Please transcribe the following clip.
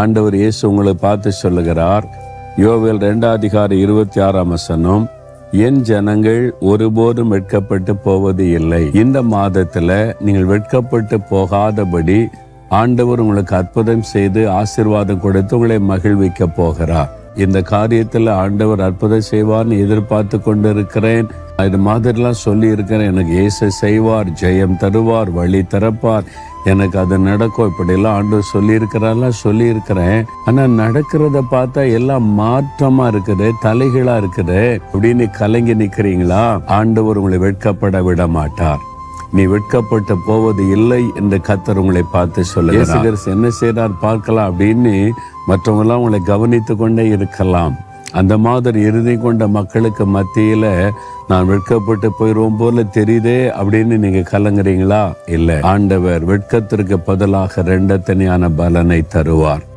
ஆண்டவர் இயேசு உங்களை பார்த்து சொல்லுகிறார். யோவேல் ரெண்டாம் அதிகாரி இருபத்தி ஆறாம் வசனம் என் ஜனங்கள் ஒருபோதும் வெட்கப்பட்டு போவது இல்லை. இந்த மாதத்துல நீங்கள் வெட்கப்பட்டு போகாதபடி ஆண்டவர் உங்களுக்கு அற்புதம் செய்து ஆசீர்வாதம் கொடுத்து உங்களை மகிழ்விக்க போகிறார். இந்த காரியத்துல ஆண்டவர் அற்புதம் செய்வார்னு எதிர்பார்த்து கொண்டிருக்கிறேன். இது மாதிரிலாம் சொல்லி இருக்கிறேன் எனக்கு இயேசு செய்வார் ஜெயம் தருவார் வழி திறப்பார். எனக்கு அது நடக்கும். இப்படியெல்லாம் ஆண்டு சொல்லி இருக்கிறாரெல்லாம் ஆனால் ஆனா நடக்கிறத பார்த்தா எல்லாம் மாற்றமா இருக்குது தலைகளா இருக்குது. அப்படின்னு கலங்கி நிக்கிறீங்களா? ஆண்டவர் உங்களை வெட்கப்பட விட மாட்டார் நீ வெட்கப்பட்டு போவது இல்லை என்று கத்தர் உங்களை பார்த்து சொல்லுகிறார். என்ன செய்றார் பார்க்கலாம் அப்படின்னு மற்றவங்க எல்லாம் உங்களை கவனித்து கொண்டே இருக்கலாம். அந்த மாதிரி இறுதி கொண்ட மக்களுக்கு மத்தியில நான் வெட்கப்பட்டு போயிடுவோம் போல தெரியுதே அப்படின்னு நீங்க கலங்குறீங்களா? இல்ல. ஆண்டவர் வெட்கத்திற்கு பதிலாக ரெண்டு தனியான பலனை தருவார்.